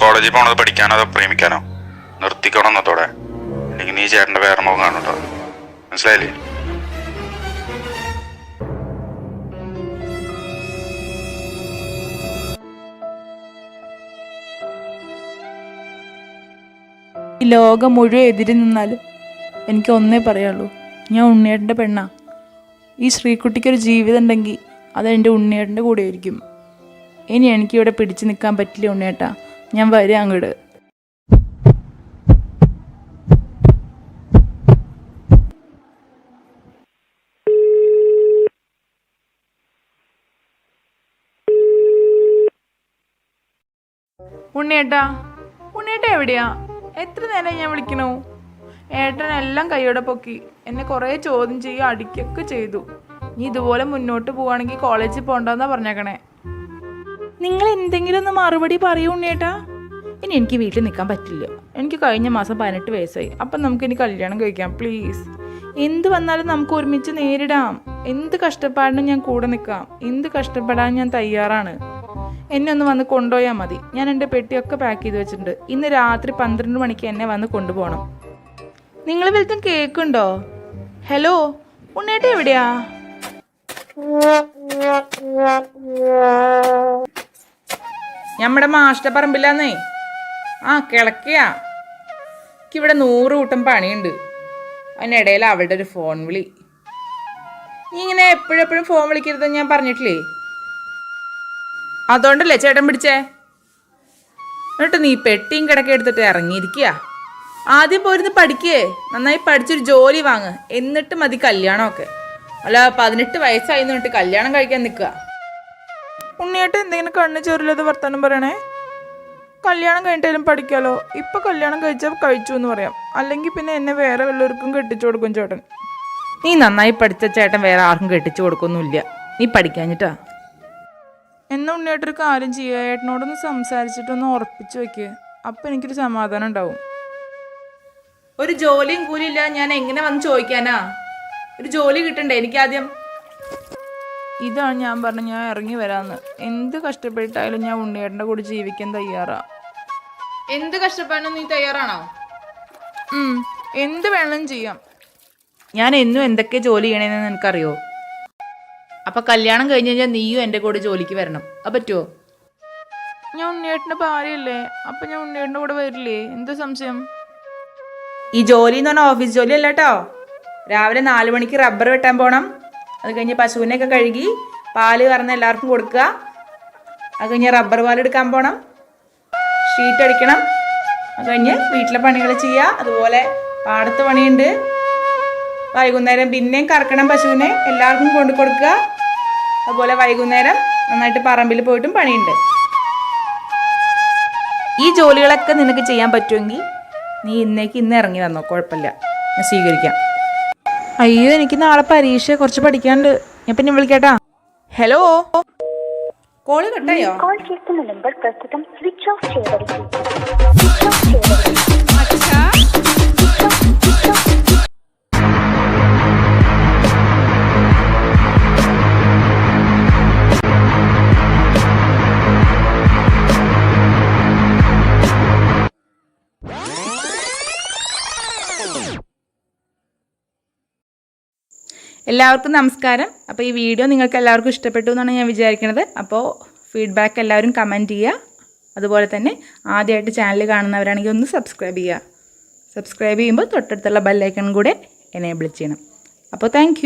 കോളേജിൽ പോണത് പഠിക്കാനോ അതോ പ്രേമിക്കാനോ? നിർത്തിക്കണം എന്നത്തോടെ അല്ലെങ്കിൽ നീ ചേട്ടന്റെ വേറെ മുഖം കാണുട്ടോ. മനസ്സിലായില്ലേ? ലോകം മുഴുവൻ എതിരി നിന്നാലും എനിക്ക് ഒന്നേ പറയുള്ളൂ ഞാൻ ഉണ്ണിയേട്ടന്റെ പെണ്ണാ. ഈ ശ്രീകുട്ടിക്കൊരു ജീവിതം ഉണ്ടെങ്കിൽ അത് എന്റെ ഉണ്ണിയേട്ടന്റെ കൂടെ ആയിരിക്കും ഇനി എനിക്ക് ഇവിടെ പിടിച്ചു നിൽക്കാൻ പറ്റില്ല ഉണ്ണേട്ടാ ഞാൻ വരാം അങ്ങോട്ട്. ഉണ്ണിയേട്ടാ ഉണ്ണിയേട്ടാ എവിടെയാ? എത്ര നേരം ഞാൻ വിളിക്കണോ? ഏട്ടൻ എല്ലാം കൈയോടെ പൊക്കി. എന്നെ കുറേ ചോദ്യം ചെയ്യുക അടിക്കൊക്കെ ചെയ്തു. നീ ഇതുപോലെ മുന്നോട്ട് പോവാണെങ്കിൽ കോളേജിൽ പോകണ്ടെന്നാണ് പറഞ്ഞേക്കണേ. നിങ്ങൾ എന്തെങ്കിലും ഒന്ന് മറുപടി പറയൂ ഉണ്ണിയേട്ടാ. ഇനി എനിക്ക് വീട്ടിൽ നിൽക്കാൻ പറ്റില്ല. എനിക്ക് കഴിഞ്ഞ മാസം പതിനെട്ട് വയസ്സായി. അപ്പം നമുക്ക് ഇനി കല്യാണം കഴിക്കാം പ്ലീസ്. എന്ത് വന്നാലും നമുക്ക് ഒരുമിച്ച് നേരിടാം. എന്ത് കഷ്ടപ്പാടിനും ഞാൻ കൂടെ നിൽക്കാം. എന്ത് കഷ്ടപ്പെടാൻ ഞാൻ തയ്യാറാണ്. എന്നെ ഒന്ന് വന്ന് കൊണ്ടുപോയാൽ മതി. ഞാൻ എന്റെ പെട്ടിയൊക്കെ പാക്ക് ചെയ്ത് വെച്ചിട്ടുണ്ട്. ഇന്ന് രാത്രി പന്ത്രണ്ട് മണിക്ക് എന്നെ വന്ന് കൊണ്ടുപോകണം. നിങ്ങൾ വലുതും കേൾക്കുണ്ടോ ഹലോ ഉണ്ണേട്ട എവിടെയാ? നമ്മുടെ മാഷ്ട പറമ്പില്ലാന്നേ ആ കിളക്കിയാ. എനിക്കിവിടെ നൂറ് കൂട്ടം പണിയുണ്ട്. അതിനിടയിൽ അവളുടെ ഒരു ഫോൺ വിളി. നീ ഇങ്ങനെ എപ്പോഴെപ്പോഴും ഫോൺ വിളിക്കരുതെന്ന് ഞാൻ പറഞ്ഞിട്ടില്ലേ? അതുകൊണ്ടല്ലേ ചേട്ടൻ പിടിച്ചേ? എന്നിട്ട് നീ പെട്ടിയും കിടക്കെ എടുത്തിട്ട് ഇറങ്ങിയിരിക്കുക ആദ്യം പോരുന്ന് പഠിക്കേ. നന്നായി പഠിച്ചൊരു ജോലി വാങ്ങ്. എന്നിട്ട് മതി കല്യാണമൊക്കെ. അല്ല പതിനെട്ട് വയസ്സായി എന്നിട്ട് കല്യാണം കഴിക്കാൻ നിൽക്കുക. ഉണ്ണിയേട്ട് എന്തെങ്കിലും കണ്ണ് ചോറില്ലാതെ വർത്തമാനം പറയണേ? കല്യാണം കഴിഞ്ഞിട്ടാലും പഠിക്കാലോ? ഇപ്പൊ കല്യാണം കഴിച്ചാൽ കഴിച്ചു എന്ന് പറയാം. അല്ലെങ്കിൽ പിന്നെ എന്നെ വേറെ വല്ലവർക്കും കെട്ടിച്ചു കൊടുക്കും ചേട്ടൻ. നീ നന്നായി പഠിച്ച ചേട്ടൻ വേറെ ആർക്കും കെട്ടിച്ചു കൊടുക്കൊന്നുമില്ല. നീ പഠിക്കാഞ്ഞിട്ടാ. എന്നെ ഉണ്ണിയേട്ടൊരു കാര്യം ചെയ്യുക ഏട്ടനോടൊന്ന് സംസാരിച്ചിട്ടൊന്ന് ഉറപ്പിച്ചു വെക്ക്. അപ്പം എനിക്കൊരു സമാധാനം ഉണ്ടാവും. ഒരു ജോലിയും കൂലിയില്ല ഞാൻ എങ്ങനെ വന്ന് ചോദിക്കാനാ? ഒരു ജോലി കിട്ടണ്ടേ എനിക്കാദ്യം ഇതാണ് ഞാൻ പറഞ്ഞ ഞാൻ ഇറങ്ങി വരാന്ന്. എന്ത് കഷ്ടപ്പെട്ടായാലും ഞാൻ ഉണ്ണിയേട്ടന്റെ കൂടെ ജീവിക്കാൻ തയ്യാറാ. എന്ത് കഷ്ടപ്പാടിനും നീ തയ്യാറാണോ? ഉം, എന്ത് വേണം ചെയ്യാം. ഞാൻ എന്നും എന്തൊക്കെ ജോലി ചെയ്യണേന്ന് നിനക്കറിയോ? അപ്പൊ കല്യാണം കഴിഞ്ഞ് കഴിഞ്ഞാൽ നീയും എന്റെ കൂടെ ജോലിക്ക് വരണം. അത് പറ്റുമോ ഞാൻ ഉണ്ണിയേട്ടന്റെ ഭാര്യയല്ലേ? അപ്പൊ ഞാൻ ഉണ്ണിയേട്ടന്റെ കൂടെ വരില്ലേ? എന്ത് സംശയം? ഈ ജോലി എന്ന് പറഞ്ഞാൽ ഓഫീസ് ജോലി അല്ല കേട്ടോ. രാവിലെ നാല് മണിക്ക് റബ്ബർ വെട്ടാൻ പോകണം അത് കഴിഞ്ഞ് പശുവിനെയൊക്കെ കഴുകി പാൽ കറന്ന് എല്ലാവർക്കും കൊടുക്കുക. അത് കഴിഞ്ഞ് റബ്ബർ പാൽ എടുക്കാൻ പോകണം ഷീറ്റ് അടിക്കണം. അത് കഴിഞ്ഞ് വീട്ടിലെ പണികൾ ചെയ്യുക. അതുപോലെ പാടത്ത് പണിയുണ്ട്. വൈകുന്നേരം പിന്നെയും കറക്കണം പശുവിനെ. എല്ലാവർക്കും കൊണ്ടു കൊടുക്കുക. അതുപോലെ വൈകുന്നേരം നന്നായിട്ട് പറമ്പിൽ പോയിട്ടും പണിയുണ്ട്. ഈ ജോലികളൊക്കെ നിനക്ക് ചെയ്യാൻ പറ്റുമെങ്കിൽ നീ ഇന്നേക്ക് ഇന്ന് ഇറങ്ങി വന്നോ. കുഴപ്പമില്ല. സ്വീകരിക്കാം. അയ്യോ എനിക്ക് നാളെ പരീക്ഷ കുറച്ച് പഠിക്കാണ്ട് ഞാൻ പിന്നെ വിളിക്കട്ടാ. ഹലോ കോൾ കട്ടായോ കോൾ കേൾക്കുന്ന നമ്പർ പ്രസ്തുതം സ്വിച്ച് ഓഫ് ചെയ്തിരിക്കുന്നു എല്ലാവർക്കും നമസ്കാരം. അപ്പോൾ ഈ വീഡിയോ നിങ്ങൾക്ക് എല്ലാവർക്കും ഇഷ്ടപ്പെട്ടു എന്നാണ് ഞാൻ വിചാരിക്കുന്നത് അപ്പോൾ ഫീഡ്ബാക്ക് എല്ലാവരും കമന്റ് ചെയ്യുക. അതുപോലെ തന്നെ ആദ്യമായിട്ട് ചാനൽ കാണുന്നവരാണെങ്കിൽ ഒന്ന് സബ്സ്ക്രൈബ് ചെയ്യുക. സബ്സ്ക്രൈബ് ചെയ്യുമ്പോൾ തൊട്ടടുത്തുള്ള ബെല്ലൈക്കൺ കൂടെ എനേബിൾ ചെയ്യണം. അപ്പോൾ താങ്ക്